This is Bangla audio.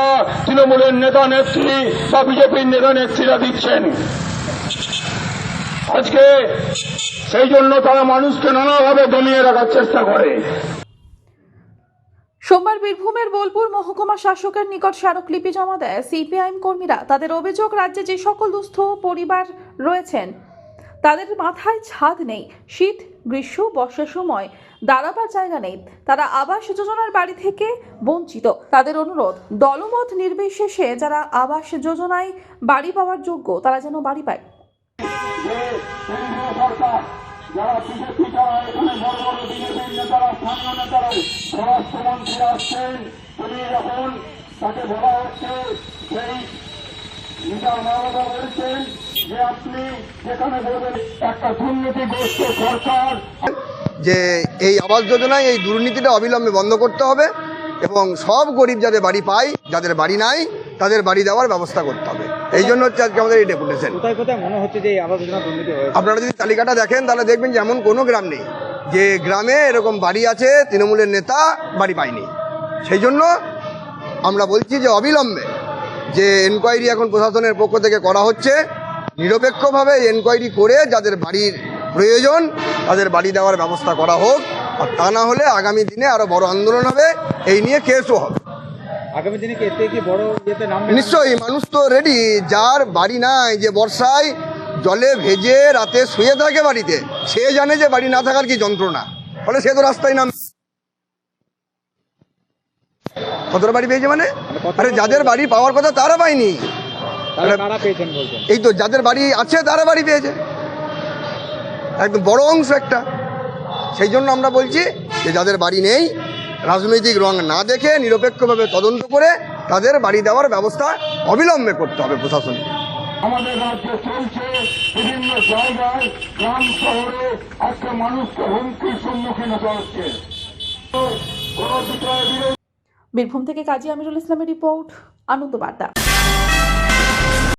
টাকা তৃণমূলের নেতা নেত্রী বা বিজেপির নেতা নেত্রীরা দিচ্ছেন। আজকে সেই জন্য তারা মানুষকে নানাভাবে দমিয়ে রাখার চেষ্টা করে। সোমবার বীরভূমের বোলপুর মহকুমা শাসকের নিকট স্মারকলিপি জমা দেয় সিপিআইএম কর্মীরা। তাদের অভিযোগ, রাজ্যে যে সকল দুস্থ পরিবার রয়েছেন তাদের মাথায় ছাদ নেই। শীত, গ্রীষ্ম, বর্ষার সময় দাঁড়াবার জায়গা নেই। তারা আবাস যোজনার বাড়ি থেকে বঞ্চিত। তাদের অনুরোধ, দলমত নির্বিশেষে যারা আবাস যোজনায় বাড়ি পাওয়ার যোগ্য, তারা যেন বাড়ি পায়। তাকে বলা হচ্ছে সেই বলছেন যে আপনি যেখানে বলবেন একটা দুর্নীতিগ্রস্ত সরকার। যে এই আবাস যোজনায় এই দুর্নীতিটা অবিলম্বে বন্ধ করতে হবে এবং সব গরিব যাদের বাড়ি পায় যাদের বাড়ি নাই তাদের বাড়ি দেওয়ার ব্যবস্থা করতে হবে। এই জন্য হচ্ছে আজকে আমাদের এই ডেপুটেশন। কোথায় কোথায় মনে হচ্ছে যে এই আবাস যোজনা দুর্নীতি হয়েছে? আপনারা যদি তালিকাটা দেখেন তাহলে দেখবেন যে এমন কোনো গ্রাম নেই যে গ্রামে এরকম বাড়ি আছে তৃণমূলের নেতা বাড়ি পায়নি। সেই জন্য আমরা বলছি যে অবিলম্বে যে এনকোয়ারি এখন প্রশাসনের পক্ষ থেকে করা হচ্ছে নিরপেক্ষভাবে এনকোয়ারি করে যাদের বাড়ির প্রয়োজন তাদের বাড়ি দেওয়ার ব্যবস্থা করা হোক। আর তা না হলে আগামী দিনে আরও বড় আন্দোলন হবে এই নিয়ে কেসও হবে। আগামী দিনে কি এতে কি বড় ইয়েতে নাম নিশ্চয়ই মানুষ তো রেডি যার বাড়ি নাই যে বর্ষায় জলে ভেজে রাতে শুয়ে থাকে বাড়িতে সে জানে যে বাড়ি না থাকার কি যন্ত্রণা। ফলে সে তো রাস্তায় নাম কতটা বাড়ি পেয়েছে মানে? আরে যাদের বাড়ি পাওয়ার কথা তারা পায়নি। এই তো যাদের বাড়ি আছে তারা বাড়ি পেয়েছে। একদম বড় অংশ একটা। সেই জন্য আমরা বলছি যে যাদের বাড়ি নেই রাজনৈতিক রং না দেখে নিরপেক্ষভাবে তদন্ত করে তাদের বাড়ি দেওয়ার ব্যবস্থা অবিলম্বে করতে হবে প্রশাসনকে। আমাদের রাজ্যে চলছে বিভিন্ন জায়গায় গ্রাম শহরে আজকে মানুষকে হুমকির সম্মুখীন হতে হচ্ছে। বীরভূম থেকে কাজী আমিরুল ইসলামের রিপোর্ট আনন্দ বার্তা।